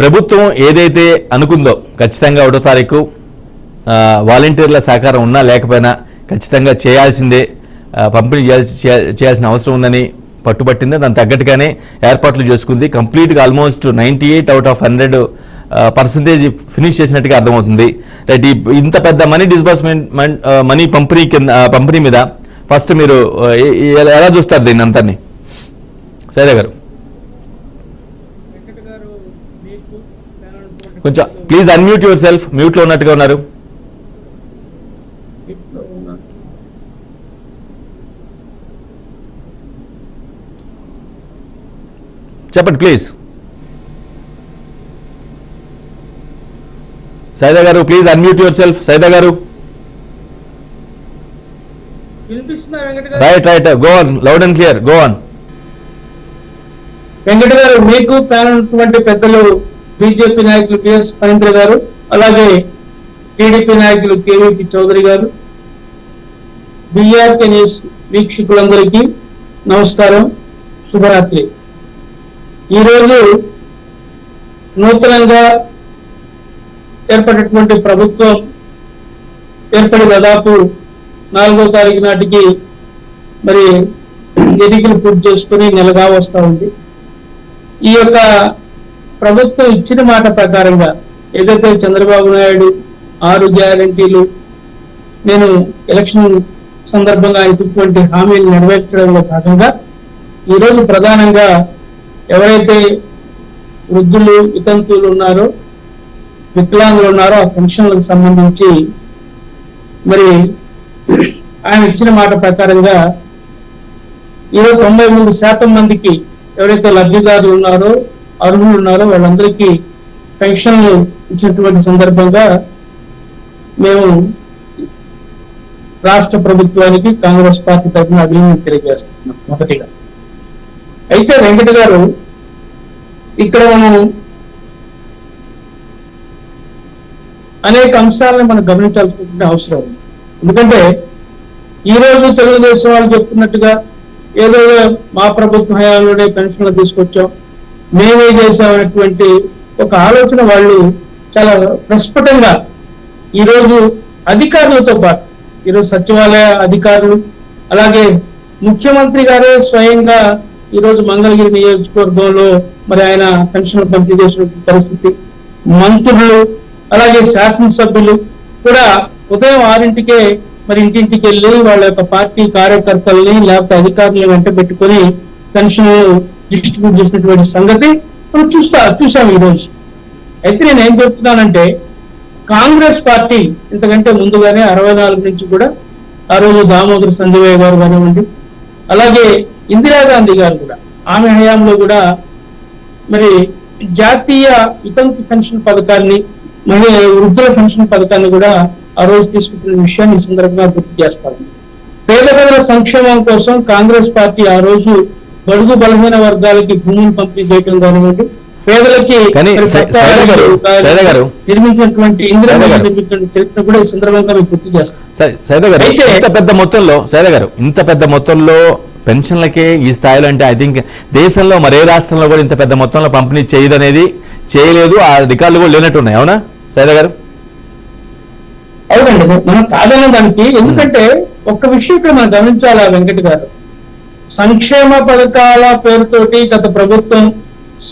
ప్రభుత్వం ఏదైతే అనుకుందో ఖచ్చితంగా ఒకటో తారీఖు వాలంటీర్ల సహకారం ఉన్నా లేకపోయినా ఖచ్చితంగా చేయాల్సిందే పంపిణీ చేయాల్సి చేయాల్సిన అవసరం ఉందని పట్టుబట్టింది. దాని తగ్గట్టుగానే ఏర్పాట్లు చేసుకుంది. కంప్లీట్గా almost ninety eight out of hundred percentage finish చేసినట్టుగా అర్థమవుతుంది. రైట్ ఈ ఇంత పెద్ద మనీ డిస్బర్స్మెంట్ మనీ పంపిణీ కింద పంపిణీ మీద ఫస్ట్ మీరు ఎలా చూస్తారు దీన్ని అంతని సరే గారు. కొంచెం ప్లీజ్ అన్మ్యూట్ యువర్ సెల్ఫ్ మ్యూట్లో ఉన్నట్టుగా ఉన్నారు. చెప్పండి ప్లీజ్ సైదా గారు please unmute your self Saida గారు. వినిపిస్తుందా వెంకట గారు? Right right go on loud and clear go on Venkata గారు మీకు పెద్దలు బీజేపీ నాయకులు పిఎస్ మహేంద్ర గారు అలాగే టీడీపీ నాయకులు కేవీపీ చౌదరి గారు బీఆర్కే న్యూస్ వీక్షకులందరికీ నమస్కారం శుభరాత్రి. ఈరోజు నూతనంగా ఏర్పడినటువంటి ప్రభుత్వం ఏర్పడి దాదాపు నాలుగో తారీఖు నాటికి మరి ఎన్నికలు పూర్తి చేసుకుని నెలగా వస్తూ ఉంది. ఈ యొక్క ప్రభుత్వం ఇచ్చిన మాట ప్రకారంగా ఏదైతే చంద్రబాబు నాయుడు ఆరు గ్యారంటీలు నేను ఎలక్షన్ సందర్భంగా ఇటువంటి హామీలు నెరవేర్చడంలో భాగంగా ఈరోజు ప్రధానంగా ఎవరైతే వృద్ధులు వితంతువులు ఉన్నారో వికలాంగులు ఉన్నారో ఆ పెన్షన్లకు సంబంధించి మరి ఆయన ఇచ్చిన మాట ప్రకారంగా ఈరోజు తొంభై మూడు శాతం మందికి ఎవరైతే లబ్ధిదారులు ఉన్నారో అర్హులు ఉన్నారో వాళ్ళందరికీ పెన్షన్లు ఇచ్చినటువంటి సందర్భంగా మేము రాష్ట్ర ప్రభుత్వానికి కాంగ్రెస్ పార్టీ తరఫున అభినందన తెలియజేస్తున్నాం మొదటిగా. అయితే వెంకట గారు ఇక్కడ మనం అనేక అంశాలను మనం గమనించాల్సిన అవసరం ఉంది. ఎందుకంటే ఈ రోజు తెలుగుదేశం వాళ్ళు చెప్తున్నట్టుగా ఏదో మా ప్రభుత్వ హయాంలోనే పెన్షన్లు తీసుకొచ్చాం మేమే చేసామనేటువంటి ఒక ఆలోచన వాళ్ళు చాలా ప్రస్ఫుటంగా ఈరోజు అధికారులతో పాటు ఈరోజు సచివాలయ అధికారులు అలాగే ముఖ్యమంత్రి గారే స్వయంగా ఈరోజు మంగళగిరి నియోజకవర్గంలో మరి ఆయన పెన్షన్ పంపిణీ చేసిన పరిస్థితి. మంత్రులు అలాగే శాసనసభ్యులు కూడా ఉదయం ఆరింటికే మరి ఇంటింటికి వెళ్ళి వాళ్ళ యొక్క పార్టీ కార్యకర్తల్ని లేకపోతే అధికారులను వెంట పెట్టుకొని పెన్షన్ డిస్ట్రిబ్యూట్ చేసినటువంటి సంగతి మనం చూస్తా చూసాం ఈ రోజు అయితే నేను ఏం చెప్తున్నానంటే కాంగ్రెస్ పార్టీ ఇంతకంటే ముందుగానే అరవై నాలుగు నుంచి కూడా ఆ రోజు దామోదర్ సంజయ్ గారు కానివ్వండి అలాగే ఇందిరాగాంధీ గారు కూడా ఆమె హయాంలో కూడా మరి జాతీయ వితంతు పెన్షన్ పథకాన్ని మహిళ వృద్ధుల పెన్షన్ పథకాన్ని కూడా ఆ రోజు తీసుకుంటున్న విషయాన్ని ఈ సందర్భంగా గుర్తు చేస్తాను. పేద ప్రజల సంక్షేమం కోసం కాంగ్రెస్ పార్టీ ఆ రోజు బడుగు బలహీన వర్గాలకి భూములు పంపిణీ చేయడం కానివ్వండి పేదలకి. నిర్మించినటువంటి చరిత్ర కూడా ఈ సందర్భంగా మీకు గుర్తు అయితే- ఇంత పెద్ద మొత్తంలో సైదా గారు ఇంత పెద్ద మొత్తంలో పెన్షన్లకే ఈ స్థాయిలో అంటే ఐ థింక్ దేశంలో మరే రాష్ట్రంలో కూడా ఇంత పెద్ద మొత్తంలో పంపిణీ చేయదు అనేది చేయలేదు ఆ రికార్డులు కూడా లేనట్టు ఉన్నాయి అవునా సైదా గారు? అవునండి మనం కాదన్న దానికి ఎందుకంటే ఒక్క విషయం ఇక్కడ మనం గమనించాలా వెంకట గారు? సంక్షేమ పథకాల పేరుతోటి గత ప్రభుత్వం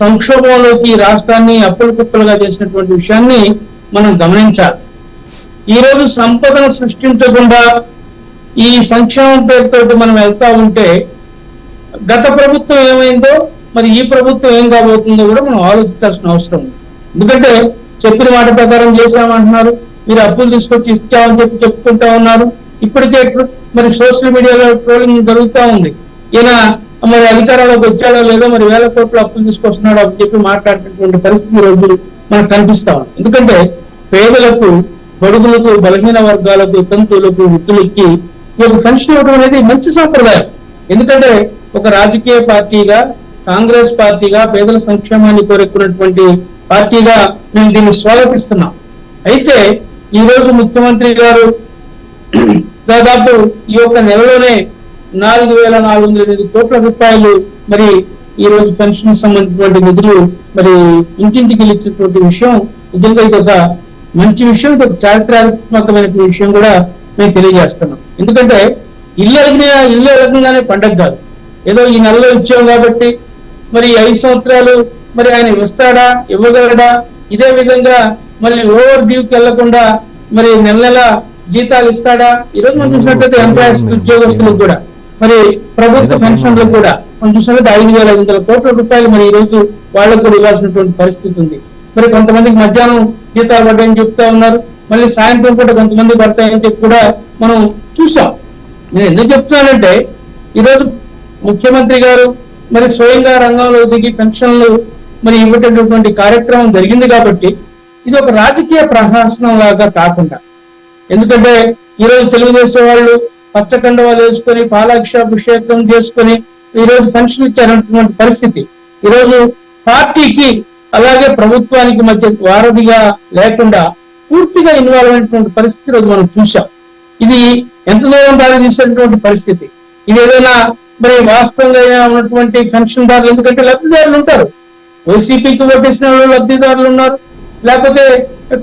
సంక్షోభంలోకి రాష్ట్రాన్ని అప్పులు కుప్పలుగా చేసినటువంటి విషయాన్ని మనం గమనించాలి. ఈ రోజు సంపదను సృష్టించకుండా ఈ సంక్షేమం పేరుతోటి మనం వెళ్తా ఉంటే గత ప్రభుత్వం ఏమైందో మరి ఈ ప్రభుత్వం ఏం కాబోతుందో కూడా మనం ఆలోచించాల్సిన అవసరం ఉంది. ఎందుకంటే చెప్పిన మాట ప్రకారం చేశామంటున్నారు మీరు అప్పులు తీసుకొచ్చి ఇచ్చామని చెప్పి చెప్పుకుంటా ఉన్నారు. ఇప్పటికే మరి సోషల్ మీడియాలో ట్రోలింగ్ జరుగుతూ ఉంది. ఈయన మరి అధికారంలోకి వచ్చాడో లేదో మరి వేల కోట్లు అప్పులు తీసుకొస్తున్నాడో అని చెప్పి మాట్లాడేటువంటి పరిస్థితి రోజు మనకు కనిపిస్తా ఉంది. ఎందుకంటే పేదలకు బడుగులకు బలహీన వర్గాలకు తంతువులకు వృత్తులకి ఈ యొక్క పెన్షన్ ఇవ్వడం అనేది మంచి సాంప్రదాయం. ఎందుకంటే ఒక రాజకీయ పార్టీగా కాంగ్రెస్ పార్టీగా పేదల సంక్షేమాన్ని కోరుకున్నటువంటి పార్టీగా మేము దీన్ని స్వాగతిస్తున్నాం. అయితే ఈ రోజు ముఖ్యమంత్రి గారు దాదాపు ఈ యొక్క నెలలోనే నాలుగు వేల నాలుగు వందల ఎనిమిది కోట్ల రూపాయలు మరి ఈ రోజు పెన్షన్ సంబంధించినటువంటి నిధులు మరి ఇంటింటికి ఇచ్చినటువంటి విషయం నిజంగా ఇది ఒక మంచి విషయం ఇది ఒక చారిత్రాత్మకమైన విషయం కూడా మేము తెలియజేస్తున్నాం. ఎందుకంటే ఇల్లు అడిగిన ఇల్లు అడగంగానే పండగ కాదు. ఏదో ఈ నెలలో ఇచ్చాం కాబట్టి మరి ఐదు సంవత్సరాలు మరి ఆయన ఇస్తాడా ఇవ్వగలడా? ఇదే విధంగా మళ్ళీ ఓవర్ డ్యూకి వెళ్ళకుండా మరి నెల నెల జీతాలు ఇస్తాడా? ఈరోజు మనం చూసినట్లయితే ఎంప్లాయర్స్ ఉద్యోగస్తులకు కూడా. మరి ప్రభుత్వ పెన్షన్లకు కూడా మనం చూసినట్లయితే ఐదు వేల ఐదు వందల కోట్ల రూపాయలు మరి ఈ రోజు వాళ్ళకు కూడా ఇవ్వాల్సినటువంటి పరిస్థితి ఉంది. మరి కొంతమందికి మధ్యాహ్నం జీతాలు పడ్డాయని చెప్తా ఉన్నారు. మళ్ళీ సాయంత్రం పూట కొంతమంది పడతాయని చెప్పి కూడా మనం చూసాం. నేను ఎందుకు చెప్తున్నానంటే ఈరోజు ముఖ్యమంత్రి గారు మరి స్వయంగా రంగంలో దిగి పెన్షన్లు మరి ఇవ్వటటువంటి కార్యక్రమం జరిగింది కాబట్టి ఇది ఒక రాజకీయ ప్రహాసనం లాగా కాకుండా. ఎందుకంటే ఈరోజు తెలుగుదేశం వాళ్ళు పచ్చకండవాలు వేసుకొని పాలాక్షాభిషేకం చేసుకొని ఈ రోజు పెన్షన్ ఇచ్చారన్నటువంటి పరిస్థితి. ఈరోజు పార్టీకి అలాగే ప్రభుత్వానికి మధ్య వారధిగా లేకుండా పూర్తిగా ఇన్వాల్వ్ అయినటువంటి పరిస్థితి రోజు మనం చూసాం ఇది ఎంత దూరం దారి తీసినటువంటి పరిస్థితి. ఇది ఏదైనా మరి వాస్తవంగా ఉన్నటువంటి పెన్షన్దారులు ఎందుకంటే లబ్ధిదారులు ఉంటారు. వైసీపీకి ఓటేసిన వాళ్ళు లబ్ధిదారులు ఉన్నారు. లేకపోతే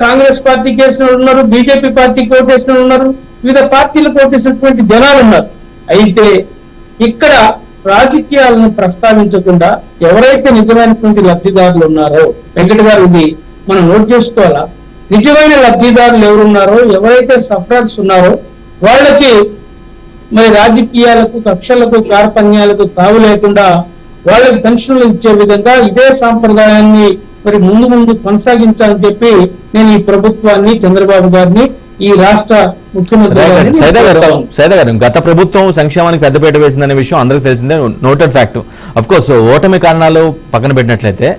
కాంగ్రెస్ పార్టీకి వేసిన వాళ్ళు ఉన్నారు బీజేపీ పార్టీకి ఓటేసిన వాళ్ళు ఉన్నారు. వివిధ పార్టీలకు ఓటేసినటువంటి జనాలు ఉన్నారు. అయితే ఇక్కడ రాజకీయాలను ప్రస్తావించకుండా ఎవరైతే నిజమైనటువంటి లబ్ధిదారులు ఉన్నారో వెంకట గారు ఇది మనం నోట్ చేసుకోవాలా? నిజమైన లబ్ధిదారులు ఎవరున్నారో ఎవరైతే సఫరర్స్ ఉన్నారో వాళ్ళకి మరి రాజకీయాలకు కక్షలకు కార్పణ్యాలకు తావు లేకుండా వాళ్ళకి పెన్షన్లు ఇచ్చే విధంగా ఇదే సాంప్రదాయాన్ని మరి ముందు ముందు కొనసాగించాలని చెప్పి నేను ఈ ప్రభుత్వాన్ని చంద్రబాబు గారిని ఈ రాష్ట్ర ముఖ్యమంత్రి గత ప్రభుత్వం సంక్షేమానికి పెద్దపీట వేసిందనే విషయం అందరికీ తెలిసిందే నోటెడ్ ఫ్యాక్ట్. అఫ్ కోర్స్ ఓటమి కారణాలు పక్కన పెట్టినట్లయితే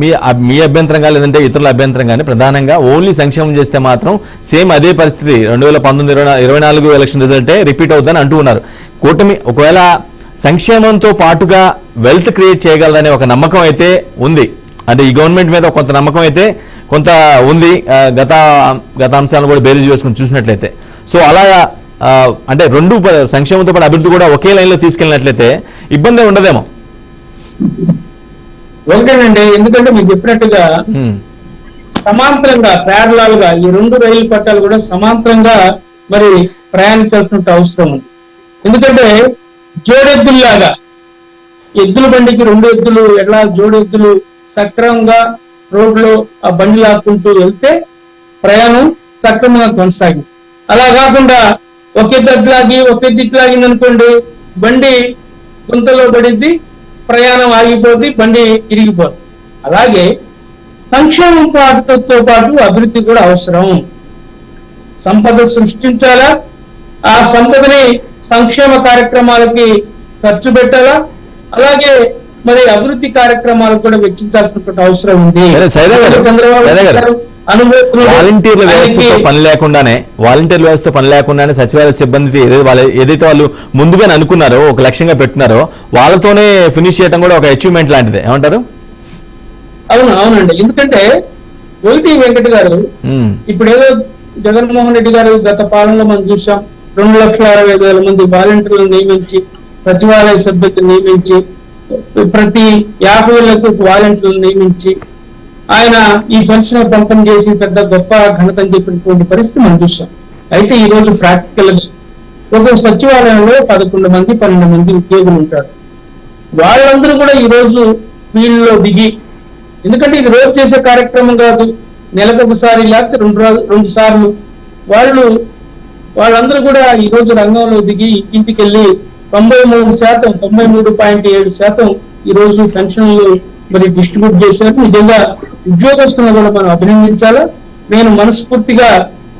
మీ మీ అభ్యంతరం కానీ లేదంటే ఇతరుల అభ్యంతరం కానీ ప్రధానంగా ఓన్లీ సంక్షేమం చేస్తే మాత్రం సేమ్ అదే పరిస్థితి రెండు వేల పంతొమ్మిది ఇరవై నాలుగు ఎలక్షన్ రిజల్టే రిపీట్ అవుతుందని అంటూ ఉన్నారు కూటమి ఒకవేళ సంక్షేమంతో పాటుగా వెల్త్ క్రియేట్ చేయగలదనే ఒక నమ్మకం అయితే ఉంది. అంటే ఈ గవర్నమెంట్ మీద కొంత నమ్మకం అయితే కొంత ఉంది గత గత అంశాలను కూడా బేరీజ్ చేసుకుని చూసినట్లయితే. సో అలా ఆ, అంటే రెండు సంక్షేమంతో పాటు అభివృద్ధి కూడా ఒకే లైన్లో తీసుకెళ్ళినట్లయితే ఇబ్బంది ఉండదేమో. ఒకటేనండి ఎందుకంటే మీరు చెప్పినట్టుగా సమాంతరంగా parallel గా ఈ రెండు రైలు పట్టాలు కూడా సమాంతరంగా మరి ప్రయాణించాల్సిన అవసరం ఉంది. ఎందుకంటే జోడెద్దుల్లాగా ఎద్దుల బండికి రెండు ఎద్దులు ఎట్లా జోడెద్దులు సక్రమంగా రోడ్లో ఆ బండి లాక్కుంటూ వెళ్తే ప్రయాణం సక్రమంగా కొనసాగింది. అలా కాకుండా ఒకే ఎద్దు లాగి ఒక లాగింది అనుకోండి బండి గుంతలో పడింది ప్రయాణం ఆగిపోద్ది బండి ఇరిగిపోద్ది అలాగే సంక్షేమం పాటుతో పాటు అభివృద్ధి కూడా అవసరం. సంపద సృష్టించాలా? ఆ సంపదని సంక్షేమ కార్యక్రమాలకి ఖర్చు పెట్టాలా? అలాగే మరి అభివృద్ధి కార్యక్రమాలకు కూడా వెచ్చించాల్సినటువంటి అవసరం ఉంది. చంద్రబాబు. వాలంటీర్ల వ్యవస్థతో ఆయనకి పని లేకుండానే వాలంటీర్ వ్యవస్థ పని లేకుండానే సచివాలయ సిబ్బంది ఏదైతే వాళ్ళ- ఏదైతే వాళ్ళు ముందుగానే అనుకున్నారో ఒక లక్ష్యంగా పెట్టున్నారో వాళ్ళతోనే ఫినిష్ చేయడం కూడా ఒక అచీవ్మెంట్ లాంటిదే. ఏమంటారు? అవును అవునండి. ఎందుకంటే ఒకటి వెంకట గారు ఇప్పుడు ఏదో జగన్మోహన్ రెడ్డి గారు గత పాలనలో మనం చూసాం రెండు లక్షల అరవై వేల మంది వాలంటీర్లు నియమించి సచివాలయ సభ్యులు నియమించి ప్రతి యాభై ఏళ్ళకు వాలంటీర్లు నియమించి ఆయన ఈ ఫంక్షన్ పంపిణీ చేసి పెద్ద గొప్ప ఘనత అని చెప్పినటువంటి పరిస్థితి మనం చూసాం అయితే ఈ రోజు ప్రాక్టికల్ ఒక సచివాలయంలో పదకొండు మంది పన్నెండు మంది ఉద్యోగులు ఉంటారు. వాళ్ళందరూ కూడా ఈ రోజు ఫీల్డ్లో దిగి ఎందుకంటే ఇది రోజు చేసే కార్యక్రమం కాదు నెలకు ఒకసారి లేకపోతే రెండు రోజు రెండు సార్లు వాళ్ళు వాళ్ళందరూ కూడా ఈ రోజు రంగంలో దిగి ఇంటికి వెళ్ళి తొంభై మూడు శాతం తొంభై మూడు పాయింట్ ఏడు శాతం ఈ రోజు పెన్షన్లు మరి డిస్ట్రిబ్యూట్ చేశారు. నిజంగా ఉద్యోగస్తులను కూడా మనం అభినందించాలా? నేను మనస్ఫూర్తిగా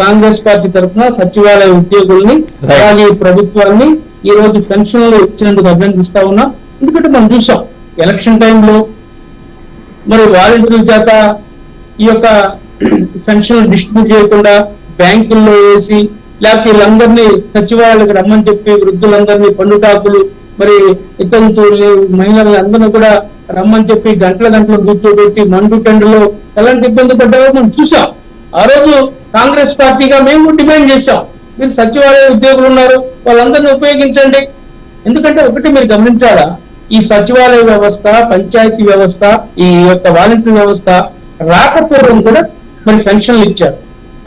కాంగ్రెస్ పార్టీ తరఫున సచివాలయ ఉద్యోగుల్ని. అలాగే ప్రభుత్వాన్ని ఈ రోజు పెన్షన్లు ఇచ్చినందుకు అభినందిస్తా ఉన్నా. ఎందుకంటే మనం చూసాం ఎలక్షన్ టైంలో మరి వాలంటీర్ల చేత ఈ యొక్క పెన్షన్ డిస్ట్రిబ్యూట్ చేయకుండా బ్యాంకుల్లో వేసి లేకపోతే వీళ్ళందరినీ సచివాలయాలకు రమ్మని చెప్పి వృద్ధులందరినీ పండుటాకులు మరి ఇతంతుల్ని మహిళలందరినీ కూడా రమ్మని చెప్పి గంటల గంటలు కూర్చోబెట్టి మండు టెండలో ఎలాంటి ఇబ్బంది పడ్డారో మనం చూసాం ఆ రోజు కాంగ్రెస్ పార్టీగా మేము డిమాండ్ చేశాం. మీరు సచివాలయ ఉద్యోగులు ఉన్నారు వాళ్ళందరినీ ఉపయోగించండి. ఎందుకంటే ఒకటి మీరు గమనించాలా ఈ సచివాలయ వ్యవస్థ పంచాయతీ వ్యవస్థ ఈ యొక్క వాలంటీర్ వ్యవస్థ రాకపోవడం కూడా మరి పెన్షన్లు ఇచ్చారు.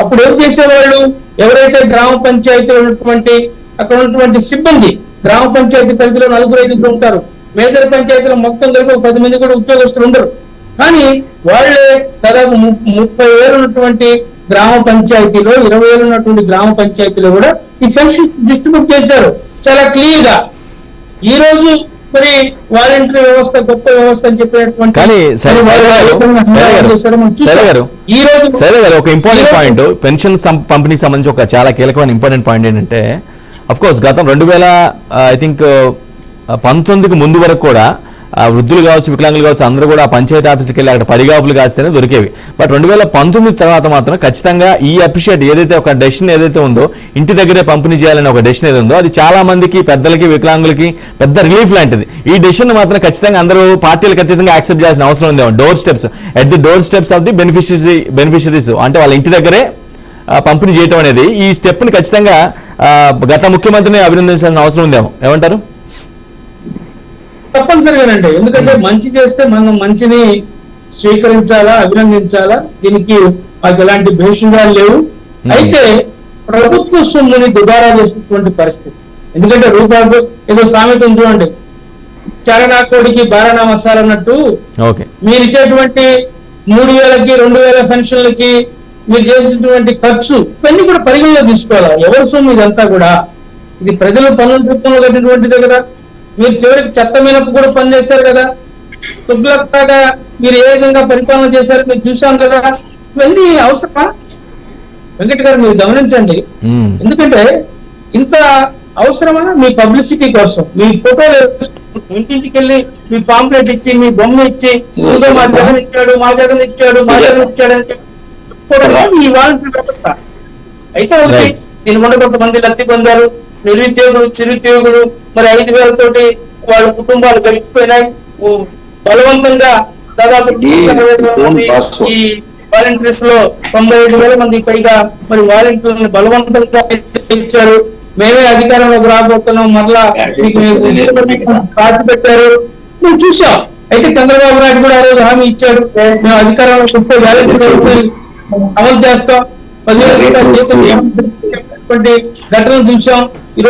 అప్పుడు ఏం చేసేవాళ్ళు? ఎవరైతే గ్రామ పంచాయతీలో ఉన్నటువంటి అక్కడ ఉన్నటువంటి సిబ్బంది గ్రామ పంచాయతీ పరిధిలో నలుగురు ఐదుగురు ఉంటారు. మేజర్ పంచాయతీలో మొత్తం కలిపి ఒక పది మంది కూడా ఉద్యోగస్తులు ఉండరు. కానీ వాళ్ళే దాదాపు ముప్పై వేలు ఉన్నటువంటి గ్రామ పంచాయతీలో ఇరవై వేలు ఉన్నటువంటి గ్రామ పంచాయతీలో కూడా ఈ పెన్షన్ డిస్ట్రిబ్యూట్ చేశారు. చాలా క్లియర్గా ఈ రోజు మరి వాలంటీర్ వ్యవస్థ గొప్ప వ్యవస్థ అని చెప్పేటువంటి కానీ. ఈ రోజు సరే గారు ఒక ఇంపార్టెంట్ పాయింట్ పెన్షన్ పంపిణీకి సంబంధించి ఒక చాలా కీలకమైన ఇంపార్టెంట్ పాయింట్ ఏంటంటే అఫ్ కోర్స్ గతం రెండు వేల ఐ థింక్ పంతొమ్మిదికి ముందు వరకు కూడా వృద్ధులు కావచ్చు వికలాంగులు కావచ్చు అందరూ కూడా పంచాయతీ ఆఫీస్కి వెళ్ళి అక్కడ పడిగాపులు కాస్తేనే దొరికేవి. బట్ రెండు వేల పంతొమ్మిది తర్వాత మాత్రం ఖచ్చితంగా ఈ అప్రిషియేట్ ఏదైతే ఒక డెసిషన్ ఏదైతే ఉందో ఇంటి దగ్గరే పంపిణీ చేయాలని ఒక డెసిషన్ ఏదో ఉందో అది చాలా మందికి పెద్దలకి వికలాంగులకి పెద్ద రిలీఫ్ లాంటిది. ఈ డెసిషన్ మాత్రం ఖచ్చితంగా అందరూ పార్టీలకు అతీతంగా యాక్సెప్ట్ చేయాల్సిన అవసరం ఉంది. Door steps at the door steps of the beneficiary beneficiaries అంటే వాళ్ళ ఇంటి దగ్గరే పంపిణీ చేయటం అనేది ఈ స్టెప్ని ఖచ్చితంగా గత ముఖ్యమంత్రిని అభినందించాల్సిన అవసరం ఉందేమో. ఏమంటారు? తప్పనిసరిగానండి. ఎందుకంటే మంచి చేస్తే మనం మంచిని స్వీకరించాలా అభినందించాలా? దీనికి మాకు ఎలాంటి భేషంగాలు లేవు. అయితే ప్రభుత్వ సొమ్ముని దుబారా చేసినటువంటి పరిస్థితి. ఎందుకంటే రూపాయలు ఏదో సామెత ఉంది చూడండి. చరణా కోడికి బారానా మసాలా అన్నట్టు ఓకే. మీరు ఇచ్చేటువంటి మూడు వేలకి రెండు వేల పెన్షన్లకి మీరు చేసినటువంటి ఖర్చు ఇవన్నీ కూడా పరిగణలో తీసుకోవాలి? ఎవరి సొమ్ము ఇదంతా కూడా? ఇది ప్రజల పన్నుల రూపంలో కట్టినటువంటిదే కదా. మీరు చివరికి చెత్త మీనపు కూడా పని చేశారు కదా? తుగ్లక్కాగా మీరు ఏ విధంగా పరిపాలన చేశారు మీరు చూసాం కదా? ఇవన్నీ అవసరమా? వెంకట గారు మీరు గమనించండి. ఎందుకంటే ఇంత అవసరమా మీ పబ్లిసిటీ కోసం? మీ ఫోటోలు ఇంటింటికి వెళ్ళి మీ పాంప్లెట్ ఇచ్చి మీ బొమ్మ ఇచ్చి ఏదో మా జగన్ ఇచ్చాడు మా జగన్ ఇచ్చాడు మా జగన్ ఇచ్చాడు అని చెప్పుకోవడమే ఈ వాలంటీర్ వ్యవస్థ. అయితే. దీని వల్ల కొంతమంది లబ్ధి పొందారు. నిరుద్యోగులు చిరుద్యోగులు మరి ఐదు వేలతోటి వాళ్ళ కుటుంబాలు గడిచిపోయినాయి. బలవంతంగా దాదాపు ఈ వాలంటీర్స్లో తొంభై ఐదు వేల మంది పైగా మరి వాలంటీర్లను బలవంతంగా ఇచ్చారు. మేమే అధికారంలోకి రాబోతున్నాం. మరలా పార్టీ పెట్టారు మేము చూసాం అయితే చంద్రబాబు నాయుడు కూడా ఆ రోజు హామీ ఇచ్చాడు. మేము అధికారంలో ముప్పై వాలంటీర్స్ అమలు చేస్తాం. పదివేల ఘటనలు చూసాం ఈ